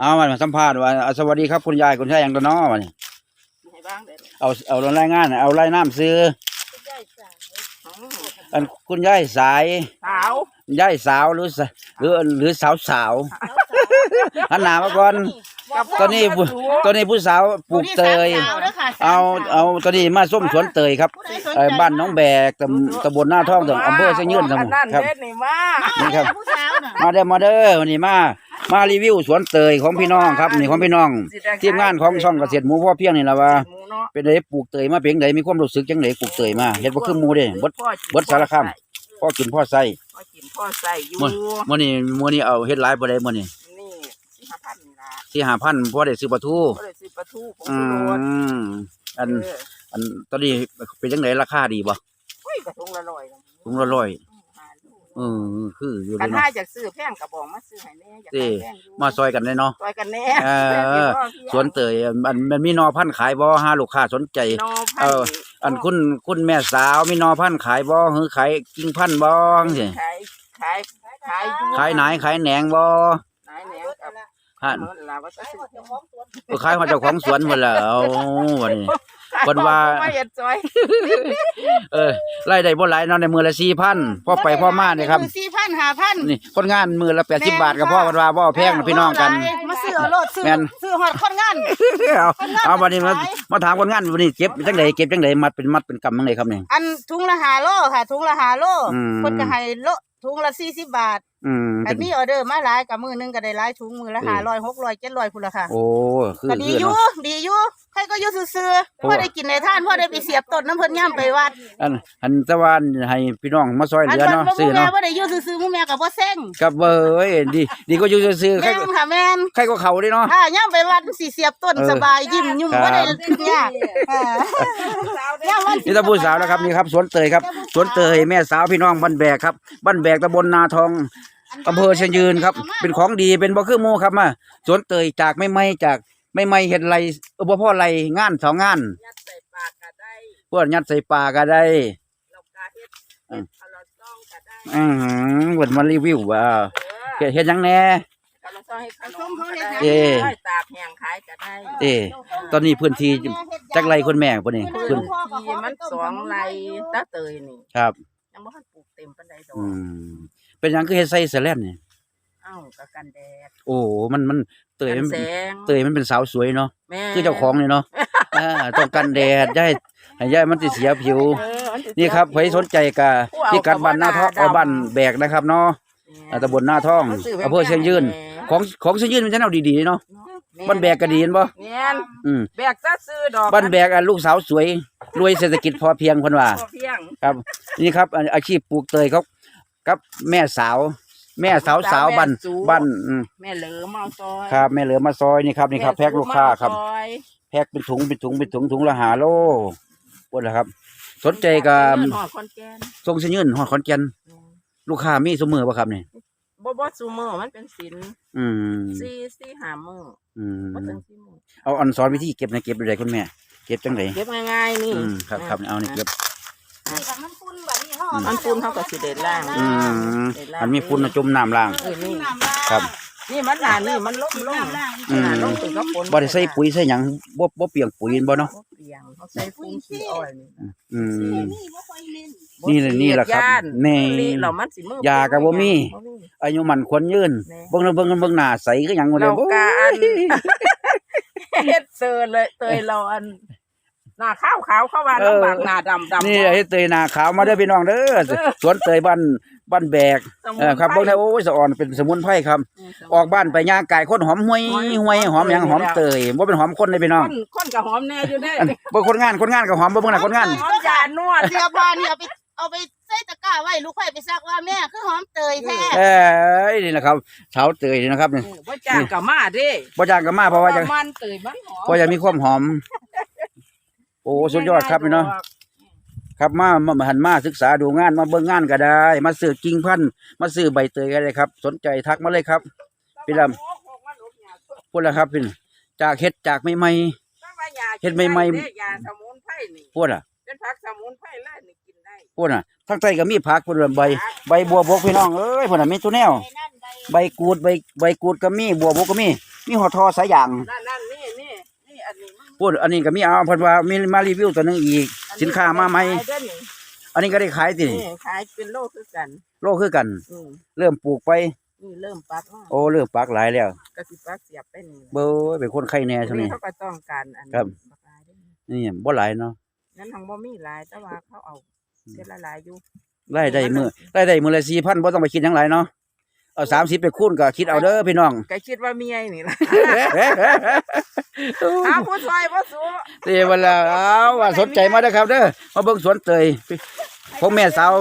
เอามาสัมภาษณ์ว่าอ่าสวัสดีครับคุณยายคุณชายยังตะน้อวะนี่ให้บ้างเด้อเอาเอารายงานเอารายน้ำซื้ออืมอันคุณยายสายสาวยายสาวหรือสะหรือหรือสาวสาวหันหน้ามาก่อนตอนนี้ผู้ตอนนี้ผู้สาวปลูกเตย เอาเอาตอนนี้มาส้มสวนเตยครับเอ่อบ้านหน้องแบกตำตำบลหน้าท่องตำอำเภอเชียงยืนตำบลนั่นครับ เด็ดนี่มานี่ครับ ผู้สาวน่ะ มาเด้อมาเด้อวันนี้มา มารีวิวสวนเตยของพี่น้องครับนี่ของพี่น้องสิได้ทีมงานของช่องเกษตรหมูพ่อเพียงนี่ล่ะว่าหมูเนาะเป็นไดปลูกเตยมาเป็นไดมีความรู้สึกจังไดปลูกเตยมาเฮ็ดบ่คือหมู่เด้บดพ่อกินเบิดสารคามพ่อกินพ่อใส่พ่อกินพ่อใส่อยู่มื้อมื้อนี้มื้อนี้เอาเฮ็ดหลายบ่ได้มื้อนี้นี่สิหาพันนี่ล่ะสิ5,000พ่อได้ซื้อปลาทูก็เลยซื้อปลาทูผงอืชูรสมอันเอออันตอนนี้เป็นจังไดราคาดีบ่อุ้ยกระทงละร้อยนะถุงละร้ อยอืมหาลูกเออคืออยู่เลกันยถ้าเนาะอยากซื้อแพงกระบอกมาซื้อให้แน่อยากสิได้แพงอยู่มาซอยกันเลยเนาะ ซอยกันแน่เออสวนเตยมันมันมีนอพันธุ์ขายบ่หาลูกค้าสนใจ นอพันเอออันคุณคุณแม่สาวมีนอพันธุ์ขายบ่หรือขายกิ่งพันธุ์บ่จังซี่ขายขายขายอยู่ขายไหนขายแหนงบ่ขายแหนงกับฮะเนาะล่ะว่าจะซื้อเออขายของเจ้าของสวนพุ่นล่ะเอาวันนี้ เพิ่นว่าไม่เห็นจอยเออรายได้บ่หลายเนาะในมือละ4,000พอไปพอมานี่ครับสี่พันห้าพันนี่คนงานมือละ80บาทก็พอเพิ่นว่าบ่แพงนะพี่น้องกัน มาซื้อเอาโลดซื้อแม่น ซื้อหอดคนงาน เอาเอาวันนี้มามาถามคนงานวันนี้เก็บจังไดเก็บจังไดมัดเป็นมัดเป็นกำจังไดครับนี่ อันถุงละห้าโลค่ะถุงละห้าโลอืม คนก็ให้โลถุงละสี่สิบบาทอืมอัเป็นนมีออเดอร์มาหลายกับมือหนึงก็ได้หลายถุงมือละเออห้าร้อยหกร้อยเจ็ดร้อยพุ่นละค่ะโอ้คือก็ดีคืออยู่เนาะดีอยู่ ใครก็อยู่ซื่อเพราะๆพ่อว่าได้กินในท่านพ่อได้ไปเสียบต้นน้ำเพิ่นย่ำไปวัดอันอันแตะวันให้พี่น้องมาซอยเหอันลือเพิ่นเนาะบ่ซื้อแม่เนาะบ่ได้อยู่ซื่อๆหมู่แม่ก็บ่เซ็งกับเบยดีดีก็อยู่ซื่อๆใครแม่นค่ะแม่นใครก็เขาเด้เนาะถ้าย่ำไปวัดสิเสียบต้นเออสบายยิ้มยุ่มครับบ่ได้ยากอ่าย่ำวันนี่ตาผู้สาวนะครับนี่ครับสวนเตยครับสวนเตยแม่สาวพี่น้องบ้านแบกครับบ้านแบกตำบลนาทองอำเภอเชียงยืนครับ เป็นของดีเป็นบ่คือหมู่ครับมาสวนเตยจากไม่ไม่จาก ไม่ไม่เฮ็ดไรเออบ่พอไรงานสองงานยัดใส่ปากก็ได้เพื่อนยัดใส่ปากก็ได้เรากาเฮ็ดอืเฮ็มดเอาเราซ่องก็ได้อือเพิ่นมารีวิวว่าเออเฮ็ดหยังแหน่เอาเราซ่องให้ขนมก็ได้เอ๊ะได้ตากแห้งขายก็ได้เอ้ตอนนี้พื้นที่จักไรคนแม่บ่นี่พื้นที่มันสองไรตาเตยนี่ครับยังบ่ทันปลูกเต็มปานใดดอกอืมเป็นหยังคือเฮ็ดใส่แสลนนี่ เอ้าก็กันแดดโอ้มันมันเตยกัมันนแสงเตยมันเป็นสาวสวยเนาะแม่คือเจ้าของนี่เนาะอ่าต้องกันแดดอย่าให้ให้ย่ามันสิเสียผิว เออมัสิ นี่ครับใครสนใจก็ผู้เอาที่กัดบ้านหน้าท้องกับว่าหน้าดำบ้านแบกนะครับเนาะอ่าตำบลหน้าท้องมันซื้แพงๆอำเภอเชียงยืนแหมของของเชียงยืนมันจะเอาดีๆเนาะแม่บ้านแบกก็ดีเห็นบ่แม่นอืมแบกซะซื้อดอกบ้านแบกอะลูกสาวสวยรวยเศรษฐกิจพอเพียงเพิ่นว่า พอเพียงครับ นี่ครับอันอาชีพปลูกเตยเขากับแม่สาว แม่สาวสาวบ้านบ้านอืมแม่เหลือมาเอาซอยครับ แม่เหลือมาซอยนี่ครับนี่ครับแพ็คลูกค้าครับแม่สูมาเอซอยแพ็คเป็นถุงเป็นถุงเป็นถุงถุงละหาโลปวดแล้วครับ สนใจกับเงินหอดคอนแกนทรงเสยยืนหอดขอนแก่นลูกค้ามีสมือป่ะครับนี่บ่บ่ซูเมอร์มันเป็นสินอืมสี่สี่หามืออืมบ่ถึงสี่มือเอาอันสอนวิธีเก็บนะเก็บได้คุณแม่ เก็บจังไดเก็บง่ายๆนี่อืมครับครับเอานี่เก็บนี่ค่ะมันปุ้นแบบนี้ห่อ มันปูนเขาก็สิได้ล่างอืมอันมีฝุ่นน่ะจุ่มน้ำล้าง เออนี่ครับ นี่มันหนานี่มันล้มลงอืม หนาลงถึงก็ฝนบ่ได้ใส่ปุ๋ยใส่หยังบ่บ่เปียกปุ๋ยบ่เนาะบ่เปียงเขาใส่ฟุ้งขี้อ้อยนี่อืม นี่บ่ค่อยเน้นนี่แหละนี่แหละครับย่านแน่นี่เรามันสิมือยาก็บ่มี อายุมันควรยืนแน่เบิ่งแล้วเบิ่งเบิ่งหน้าใสคือหยังบ่ได้เราบ่กาอันเฮ็ดเซอร์เลยเตยเราอัน หน้าขาวขาวๆเข้ามาลำบากหน้าดำดำนี่ไอ้เตยหน้าขาวมาเด้อพี่น้องเด้อสวนเตยบ้านบ้านแบกสมุนเออครับไพเบิ่งได้โอ้ยสะอ่อนเป็นสมุนไพรครับ ออกบ้านไปย่างกายคนหอมห้วยห้วยหอมหยังหอมเตยบ่เป็นหอมคนเลยพี่น้องคนคนกับหอมแน่อยู่ได้อันบ่คนงานคนงานก็หอมบ่เบิ่งน่ะคนงานหอมยานวดเสียบานนี่เอาไปเอาไปใส่ตะกร้าไว้ลูกไผ่ไปซักว่าแม่คือหอมเตยแท้เอ้ยนี่แหละครับสาวเตยนี่นะครับนี่ว่าจ้างกับมาเด้บ่จ้างก็มาเพราะว่าจะมันเตยมันหอมเพราะจะมีความหอม โอ้สุดยอดครับพี่น้องครับมามามาหันมาศึกษาดูงานมาเบิ่งงานก็ได้ มาซื้อกิ่งพันธุ์มาซื้อใบเตยก็ได้ครับ สนใจทักมาเลยครับ พี่ลพูดแล้วครับพี่จากเฮ็ดจากใหม่เฮ็ดใหม่ๆๆยาสมุนไพรนี่ๆพูดอะเป็นผักสมุนไพรแล้วนี่กินได้พูดอะทั้งใต้ก็มีผักพูดว่าใบ ใบบัวบกพี่น้องเอ้ยพูดอะมีตัวแนวไอ้นั่นใดใบกูดใบใบกูดก็มีบัวบกก็มีมีหอทอสายอย่างนั่นนั่นนี่นี่นี่อันนี้มัน พูดอันนี้ก็มีเอาเพิ่นว่ามีมารีวิวตัวหนึงอีก อันนี้สินค้ามาใหม่ขายเด้อนี่อันนี้ก็ได้ขายตินี่ขายเป็นโลคือกัน โลคือกัน อืมเริ่มปลูกไป นี่เริ่มปักแล้วโอ้เริ่มปักหลายแล้ว ก็สิปักเสียบไปนี่เบ้ยเป็นคนไข้แน่ช่วงนี้ เขาก็ต้องการอันครับบักหลายเด้อนี่บ่หลายเนาะนั้นทางบ่มีหลายแต่ว่าเขาเอาเสียละหลายอยู่ รายได้มือรายได้มือละ4,000บ่ต้องไปคิดหยังหลายเนาะเอา30ไปคูณก็คิดเอาเด้อพี่น้อง ก็คิดว่าเมียนี่ล่ะ หาผู้ช่วยบ่สู้เดี๋ยวเวลาเอาว่าสนใจมาเด้อครับเด้อมาเบิ่งสวนเตยผมแม่สาว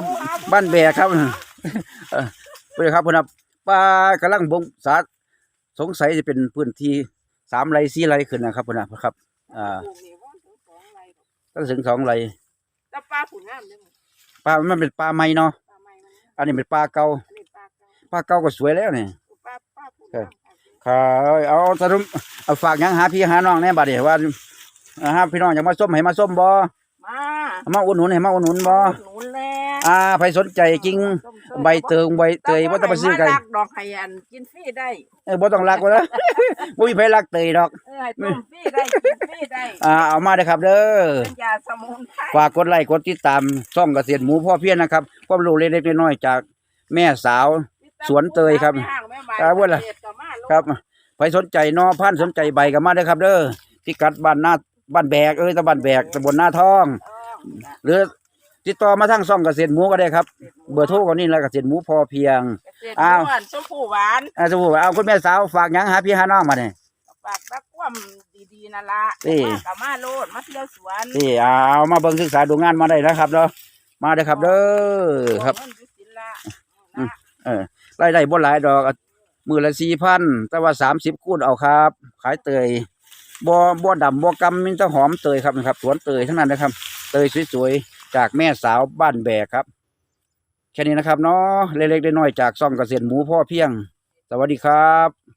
บ้านแบกครับเออไปเลยครับพุ่นครับป้ากำลังบงสาสงสัยจะเป็นพื้นที่สามไร่สี่ไร่ขึ้นนะครับพุ่นนะครับอ่าก็ถึงสองไร่แต่ปลาผุนงามเด้อปลามันเป็นปลาใหม่เนาะอันนี้เป็นปลาเก่าปลาเก่าก็สวยแล้วเนี่ปลาปลาผุน ครับงามค่ะครับเอาสรุปเอาฝากหยังหาพี่หาน้องแน่บัดเดี๋ยวว่าอ่าหาพี่น้องอยากมาส้มให้มาส้มบ่มามาอุดหนุนให้มาอุดหนุนบ่หนุนแล้วอ่าใครสนใจจริงใบเติงใบเตยบ่ต้องไปซื้อไกลแต่ว่าให้มาลักดอกไห้อันกินฟรีได้เออบ่ต้องรักไว้แล้วบ่มีไผรักเตยดอกเออให้ต้มฟรีได้กินฟรีได้อ่าเอามาเด้อครับเด้อเป็นยาสมุนไพรฝากกดไลค์กดติดตามช่องเกษตรหมูพ่อเพียรนะครับความรู้เล็กๆน้อยๆจากแม่สาวสวนเตยครับแม่ห้างแม่ใบครับว่าล่ะ เกษตก็มาโลดครับใครสนใจนอพันธุ์สนใจใบก็มาเด้อครับ เด้อพิกัดบ้านหน้าบ้านแบกเอ้ยตะบ้านแบกตำบลหน้าท้องเออหรือติดต่อมาทางช่องเกษตรหมูก็ได้ครับ เบอร์โทรก็นี่แหละเกษตรหมูพอเพียงเกษตรอ้าวม่วนชมพูหวานอ่าสมมุติว่าเอาคุณแม่สาวฝากหยังหาพี่หาน้องมาเนี่ย ฝากรักความดีๆนั่นละนี่ มากับมาโลดมาเที่ยวสวนนี่เอามาเบิ่งศึกษาดูงานมาได้นะครับเนาะมาเด้อครับเด้อครับเงินอยู่ศิละอืม เออรายได้บ่หลายดอกอะ มือละสี่พันแต่ว่าสามสิบคูดเอาครับ ขายเตยบ่บ่ดำบ่กำมีแต่หอมเตยครับนะครับสวนเตยทั้งนั้นนะครับ เตยสวยๆ จากแม่สาวบ้านแบกครับ แค่นี้นะครับเนาะเล็กๆน้อยๆจากซ่องเกษตรหมูพ่อเพียง สวัสดีครับ